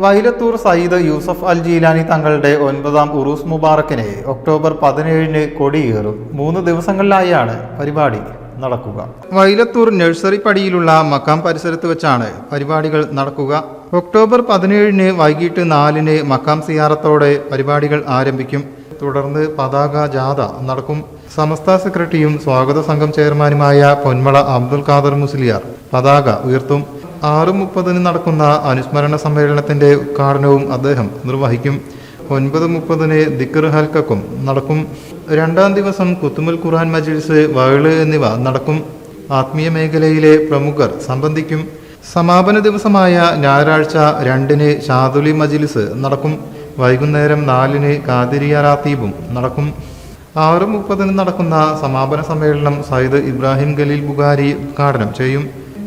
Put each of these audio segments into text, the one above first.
വൈലത്തൂർ സയ്യിദ് യൂസഫ് അൽ ജീലാനി തങ്ങളുടെ ഒൻപതാം ഉറൂസ് മുബാറക്കിനെ ഒക്ടോബർ പതിനേഴിന് കൊടിയേറും. മൂന്ന് ദിവസങ്ങളിലായാണ് പരിപാടി നടക്കുക. വൈലത്തൂർ നഴ്സറി പടിയിലുള്ള മക്കാം പരിസരത്ത് വെച്ചാണ് പരിപാടികൾ നടക്കുക. ഒക്ടോബർ പതിനേഴിന് വൈകിട്ട് നാലിന് മക്കാം സിയാറത്തോടെ പരിപാടികൾ ആരംഭിക്കും. തുടർന്ന് പതാക ജാഥ നടക്കും. സമസ്ത സെക്രട്ടറിയും സ്വാഗത സംഘം ചെയർമാനുമായ പൊന്മള അബ്ദുൽ ഖാദർ മുസ്ലിയാർ പതാക ഉയർത്തും. ആറ് മുപ്പതിന് നടക്കുന്ന അനുസ്മരണ സമ്മേളനത്തിന്റെ ഉദ്ഘാടനവും അദ്ദേഹം നിർവഹിക്കും. ഒൻപത് മുപ്പതിന് ദിക്കർ ഹൽക്കും നടക്കും. രണ്ടാം ദിവസം കുത്തുമുൽ ഖുർആൻ മജിൽസ് വയൾ എന്നിവ നടക്കും. ആത്മീയ മേഖലയിലെ പ്രമുഖർ സംബന്ധിക്കും. സമാപന ദിവസമായ ഞായറാഴ്ച രണ്ടിന് ഷാദുലി മജ്ലിസ് നടക്കും. വൈകുന്നേരം നാലിന് കാതിരിയ റാത്തീബും നടക്കും. ആറ് മുപ്പതിന് നടക്കുന്ന സമാപന സമ്മേളനം സയ്യിദ് ഇബ്രാഹിം ഖലീൽ ബുഖാരി ഉദ്ഘാടനം ചെയ്യും.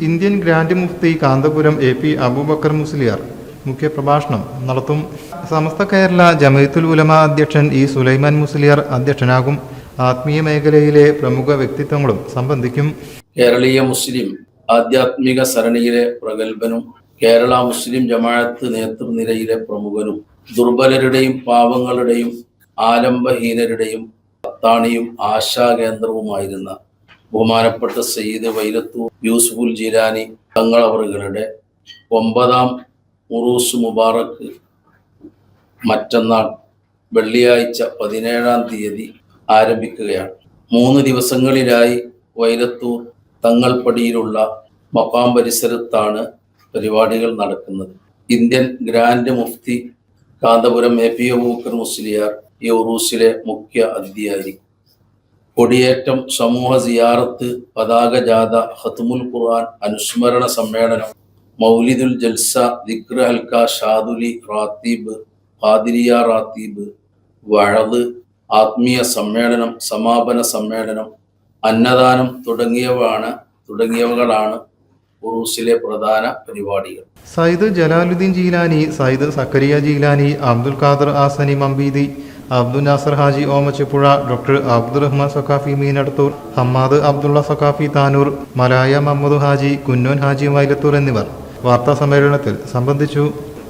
Indian grand Mufti Kanthapuram A P Abubakar Musliyar. മുഖ്യപ്രഭാഷണം നടത്തും. സമസ്ത കേരള ജമയത്തുൽ ഉലമ അധ്യക്ഷൻ ഇ സുലൈമാൻ മുസ്ലിയാർ അധ്യക്ഷനാകും. ആത്മീയ മേഖലയിലെ പ്രമുഖ വ്യക്തിത്വങ്ങളും സംബന്ധിക്കും. കേരളീയ മുസ്ലിം ആധ്യാത്മിക സരണിയിലെ പ്രഗത്ഭനും കേരള മുസ്ലിം ജമാഅത്ത് നേതൃനിരയിലെ പ്രമുഖനും ദുർബലരുടെയും പാവങ്ങളുടെയും ആലംബഹീനരുടെയും പത്താണിയും ആശാകേന്ദ്രവുമായിരുന്ന ബഹുമാനപ്പെട്ട സയ്യിദ് വൈലത്തൂർ യൂസുഫുൽ ജീലാനി തങ്ങളവറുകളുടെ ഒമ്പതാം ഉറൂസ് മുബാറക്ക് മറ്റന്നാൾ വെള്ളിയാഴ്ച പതിനേഴാം തീയതി ആരംഭിക്കുകയാണ്. മൂന്ന് ദിവസങ്ങളിലായി വൈലത്തൂർ തങ്ങൾപ്പടിയിലുള്ള മപ്പാം പരിസരത്താണ് പരിപാടികൾ നടക്കുന്നത്. Indian grand Mufti Kanthapuram A P Abubakar Musliyar ഈ ഉറൂസിലെ മുഖ്യ അതിഥിയായിരിക്കും. കൊടിയേറ്റം സമൂഹ സിയാറത്ത് പതാക ജാഥ ഹത്തുമുൽ ഖുർആൻ അനുസ്മരണ സമ്മേളനം മൗലിദുൽ ജൽസ ദിക്ർ ഹൽക്ക ഷാദുലി റാത്തീബ് ഖാദിരിയ റാത്തീബ് വഴത് ആത്മീയ സമ്മേളനം സമാപന സമ്മേളനം അന്നദാനം തുടങ്ങിയവയാണ് തുടങ്ങിയവകളാണ് ഉറൂസിലെ പ്രധാന പരിപാടികൾ. സയ്യിദ് ജലാലുദ്ദീൻ ജീലാനി സയ്യിദ് സക്കരിയ ജീലാനി അബ്ദുൽ ഖാദർ ആസനി മമ്പീദി അബ്ദുൽ നാസർ ഹാജി ഓമച്ചപ്പുഴ ഡോക്ടർ അബ്ദുറഹ്മാൻ സഖാഫി മീനടത്തൂർ ഹമ്മാദ് അബ്ദുള്ള സഖാഫി താനൂർ മലായ മഹമ്മദ് ഹാജി കുന്നോൻ ഹാജി വൈലത്തൂർ എന്നിവർ. വാർത്താ സമ്മേളനത്തിൽ സംബന്ധിച്ചു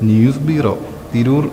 ന്യൂസ് ബ്യൂറോ തിരൂർ.